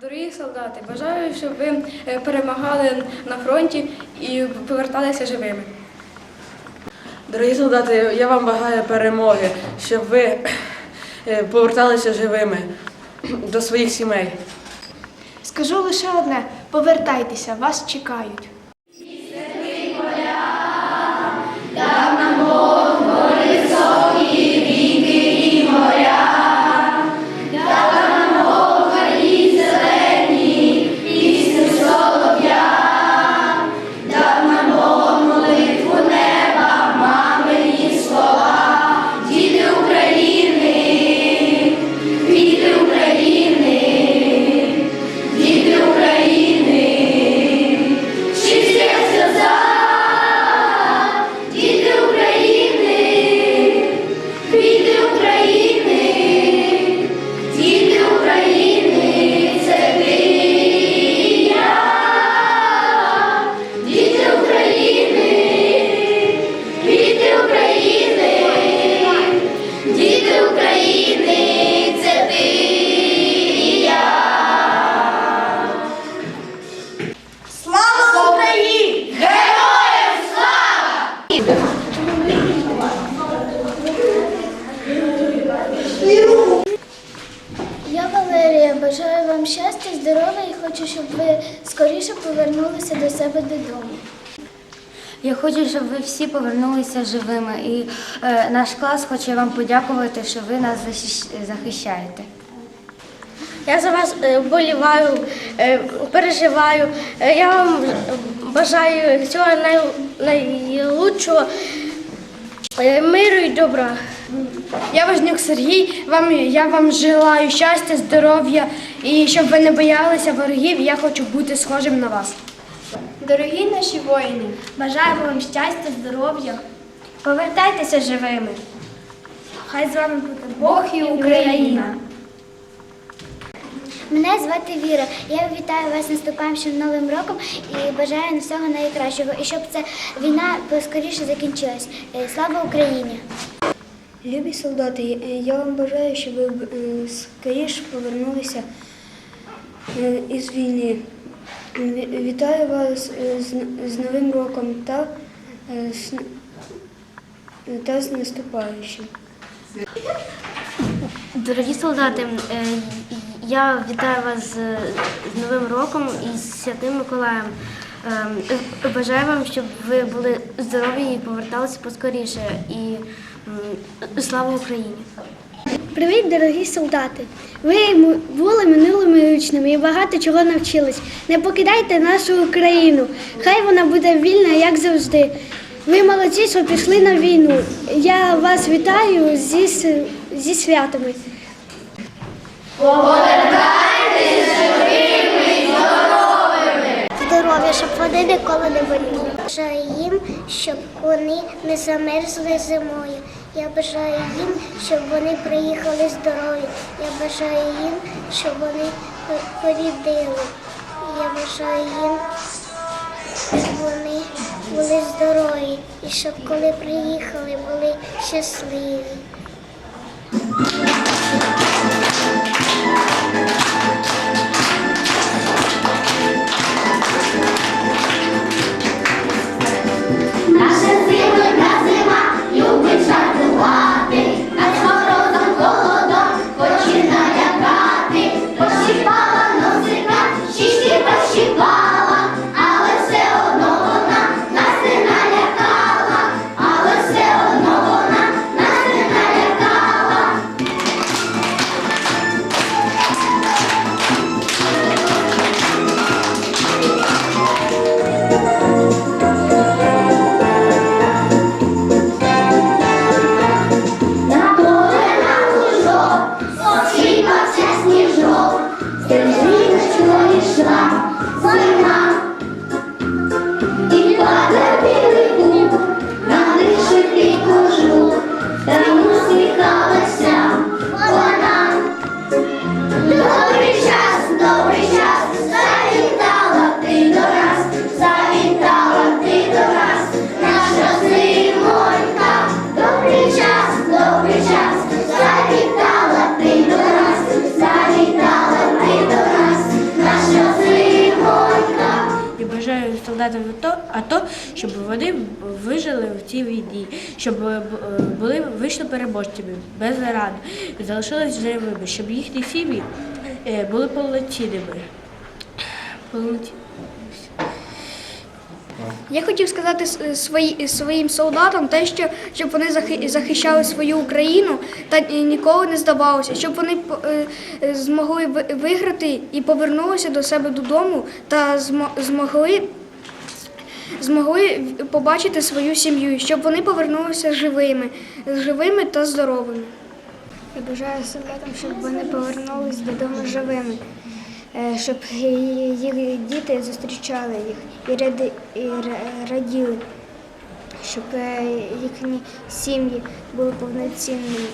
Дорогі солдати, бажаю, щоб ви е, перемагали на фронті і поверталися живими. Дорогі солдати, я вам бажаю перемоги, щоб ви е, поверталися живими до своїх сімей. Скажу лише одне: повертайтеся, вас чекають. Вам щастя, здоров'я і хочу, щоб ви скоріше повернулися до себе додому. Я хочу, щоб ви всі повернулися живими. І е, наш клас хоче вам подякувати, що ви нас захищаєте. Я за вас е, вболіваю, е, переживаю. Е, Я вам бажаю всього най, найлучшого, е, миру і добра. Я Важнюк Сергій. Вам я вам желаю щастя, здоров'я і щоб ви не боялися ворогів. Я хочу бути схожим на вас. Дорогі наші воїни, бажаємо вам щастя, здоров'я. Повертайтеся живими. Хай з вами буде Бог і Україна. Мене звати Віра. Я вітаю вас наступаючим новим роком і бажаю всього найкращого. І щоб ця війна поскоріше закінчилась. Е, Слава Україні! Любі солдати, я вам бажаю, щоб ви е, скоріше повернулися е, із війни. Вітаю вас е, з Новим роком та, е, та з наступаючим. Дорогі солдати, е, я вітаю вас з, Новим роком і з Святим Миколаєм. Е, Бажаю вам, щоб ви були здорові і поверталися поскоріше. І слава Україні! Привіт, дорогі солдати! Ви були минулими учнями і багато чого навчились. Не покидайте нашу Україну. Хай вона буде вільна, як завжди. Ви молодці, що пішли на війну. Я вас вітаю зі, зі святами. Здоров'я, щоб вони ніколи не боліли. Бажаю їм, щоб вони не замерзли зимою. Я бажаю їм, щоб вони приїхали здорові. Я бажаю їм, щоб вони е, порідили. Я бажаю їм, щоб вони були здорові і щоб коли приїхали, були щасливі. Вони вижили в цій війні, щоб е, е, були вийшли переможцями без ран, залишились живими, щоб їхні сім'ї е, були повноцінними. Повноці- Я хотів сказати свої, своїм солдатам те, що щоб вони захи- захищали свою Україну та ніколи не здавалися, щоб вони змогли виграти і повернулися до себе додому та змо- змогли. Змогли побачити свою сім'ю, щоб вони повернулися живими, живими та здоровими. Я бажаю солдатам, щоб вони повернулись додому живими, е, щоб їх діти зустрічали їх і раділи, щоб е, їхні сім'ї були повноцінними.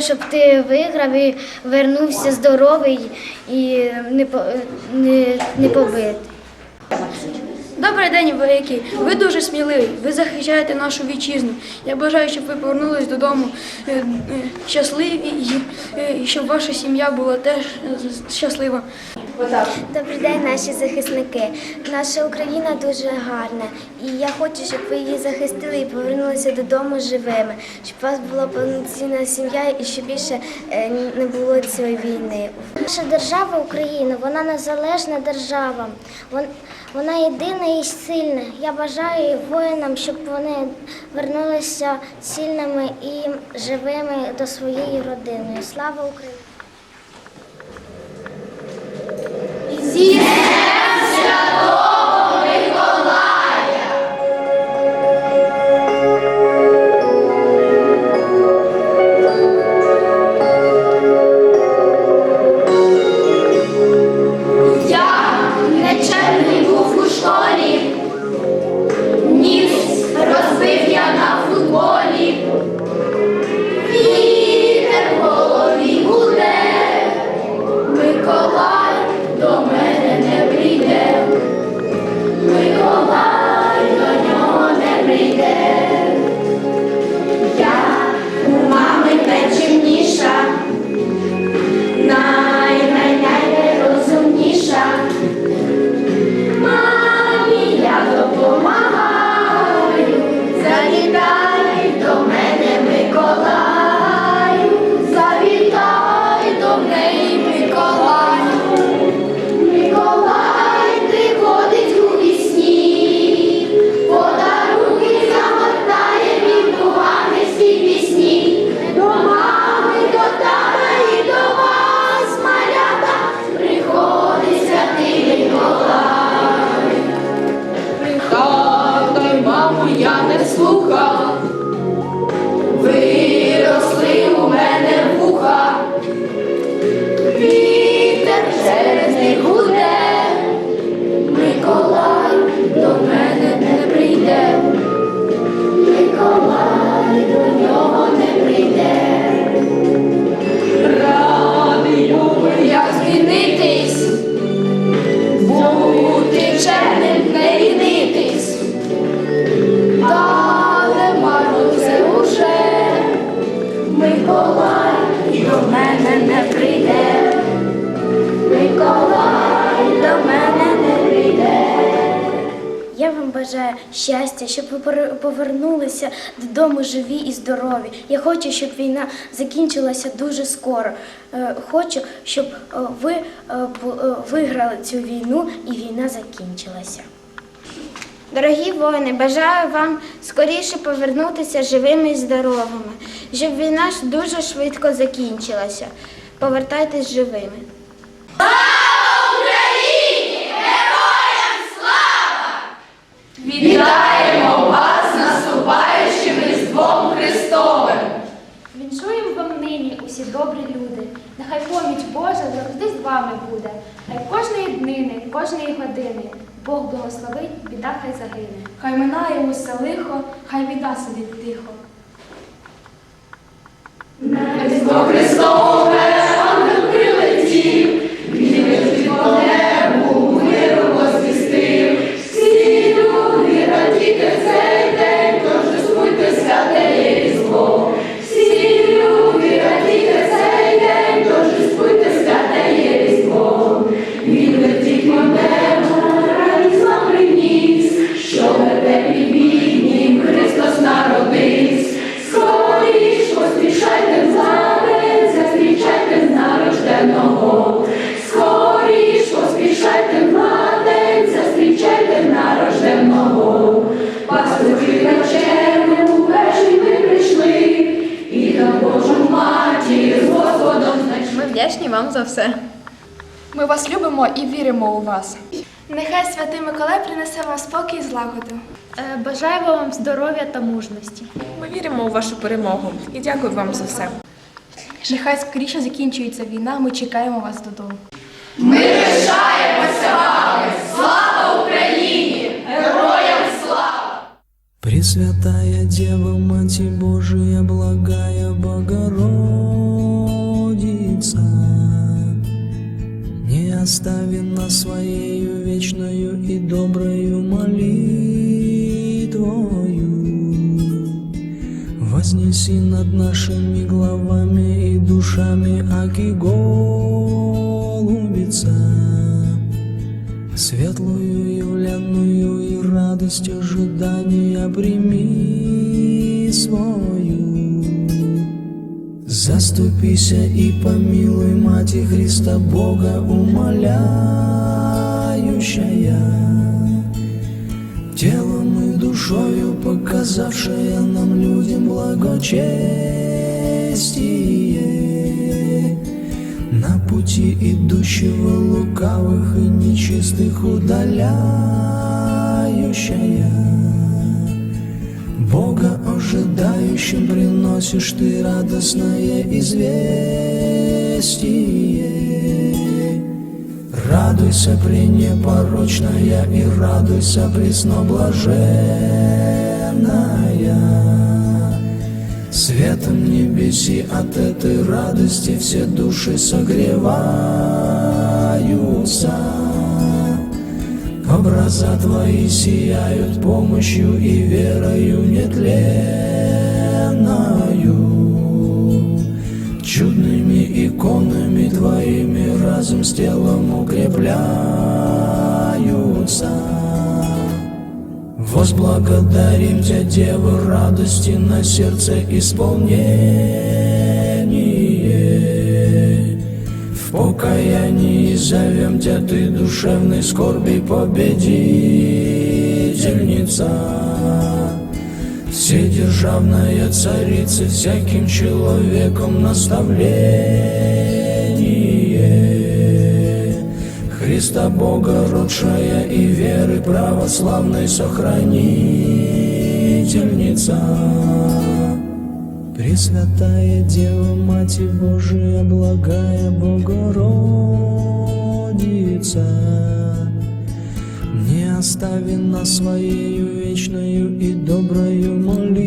Желаю, щоб ти виграв і вернувся здоровий і не побитий. Добрий день, вояки. Ви дуже сміливі. Ви захищаєте нашу вітчизну. Я бажаю, щоб ви повернулись додому е, е, щасливі і е, щоб ваша сім'я була теж щаслива. Добрий день, наші захисники. Наша Україна дуже гарна, і я хочу, щоб ви її захистили і повернулися додому живими, щоб у вас була повноцінна сім'я і щоб більше не було цієї війни. Наша держава Україна, вона незалежна держава. Вона єдина і сильне. Я бажаю воїнам, щоб вони вернулися сильними і живими до своєї родини. Слава Україні! Щоб ви повернулися додому живі і здорові. Я хочу, щоб війна закінчилася дуже скоро. Е, Хочу, щоб е, ви е, виграли цю війну і війна закінчилася. Дорогі воїни, бажаю вам скоріше повернутися живими і здоровими, щоб війна ж дуже швидко закінчилася. Повертайтесь живими. Вітаємо добрі люди. Нехай поміч Божа завжди з вами буде. Хай кожної днини, кожної години Бог благословить, біда хай загине. Хай минає усе лихо, хай біда сидить тихо. Різдво вам за все. Ми вас любимо і віримо у вас. Нехай святий Миколай принесе вам спокій і злагоду. Бажаємо вам здоров'я та мужності. Ми віримо у вашу перемогу і дякую вам за все. Нехай скоріше закінчується війна, ми чекаємо вас додому. Ми пишаємося вами! Слава Україні! Героям слава! Пресвятая Дева, Мать Божия, благая Богородица, не остави нас своею вечною и доброю молитвою. Вознеси над нашими главами и душами, аки голубица, Светлую явленную и радость ожидания прими свою. Заступися и помилуй, Мати Христа Бога умоляющая, телом и душою показавшая нам людям благочестие. На пути идущего лукавых и нечистых удаляющая. Бога ожидающим приносишь ты радостное известие. Радуйся, пренепорочная, и радуйся, пресноблаженная. Светом небеси от этой радости все души согреваются. Образа твои сияют помощью и верою нетленною. Чудными иконами твоими разум с телом укрепляются. Возблагодарим Тебя, Дева, радости на сердце исполнение. В покаянии зовем Тебя, Ты душевной скорби победительница. Вседержавная царица, всяким человеком наставление. Христа Бога родшая и веры православной сохранительница. Пресвятая Дева, Мать Божия, благая Богородица, не остави нас своею вечною и доброю молитвою.